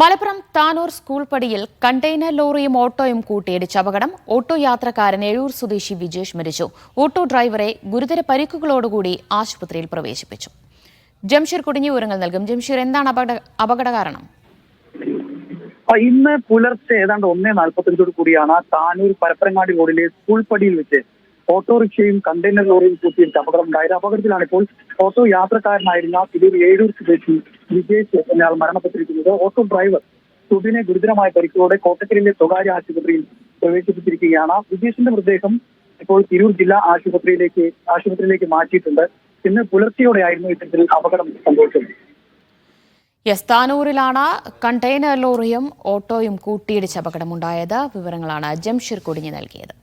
Malappuram Tanur school പടിയിൽ container ലോറിയും ഓട്ടോയും കൂട്ടിയിടിച്ച അപകടം. ഓട്ടോ യാത്രക്കാരൻ എഴൂർ സ്വദേശി വിജേഷ് മരിച്ചു. ഓട്ടോ ഡ്രൈവറെ ഗുരുതര പരിക്കുകളോടുകൂടി ആശുപത്രിയിൽ പ്രവേശിപ്പിച്ചു. ജംഷീർ കുടുങ്ങിയ വിവരങ്ങൾ നൽകും. ജംഷീർ എന്താണ് അപകട അപകട കാരണം? ഇന്ന് പുലർച്ചെ ഏതാണ്ട് ഒന്നേ നാൽപ്പത്തഞ്ചോട് കൂടിയാണ് താനൂർ പരപ്പരങ്ങാടി റോഡിലെ സ്കൂൾ പടിയിൽ വെച്ച് ഓട്ടോറിക്ഷയും കണ്ടെയ്നർ ലോറിയും കൂട്ടിയിട്ട് അപകടം ഉണ്ടായത് അപകടത്തിലാണ് ഇപ്പോൾ ഓട്ടോ യാത്രക്കാരനായിരുന്ന തിരൂർ ഏഴൂർ സ്വദേശി വിജേഷ് എന്നയാൾ മരണപ്പെട്ടിരിക്കുന്നത്. ഓട്ടോ ഡ്രൈവർ സുബിനെ ഗുരുതരമായ പരിക്കോടെ കോട്ടക്കലിലെ സ്വകാര്യ ആശുപത്രിയിൽ പ്രവേശിപ്പിച്ചിരിക്കുകയാണ്. വിജേഷിന്റെ മൃതദേഹം ഇപ്പോൾ തിരൂർ ജില്ലാ ആശുപത്രിയിലേക്ക് ആശുപത്രിയിലേക്ക് മാറ്റിയിട്ടുണ്ട്. ഇന്ന് പുലർച്ചെയോടെയായിരുന്നു ഇത്തരത്തിൽ അപകടം സംഭവിച്ചത്. യസ്താനൂരിലാണ് കണ്ടെയ്നർ ലോറിയും ഓട്ടോയും കൂട്ടിയിടിച്ച് അപകടമുണ്ടായത്. വിവരങ്ങളാണ് ജംഷീർ കൊടിഞ്ഞു നൽകിയത്.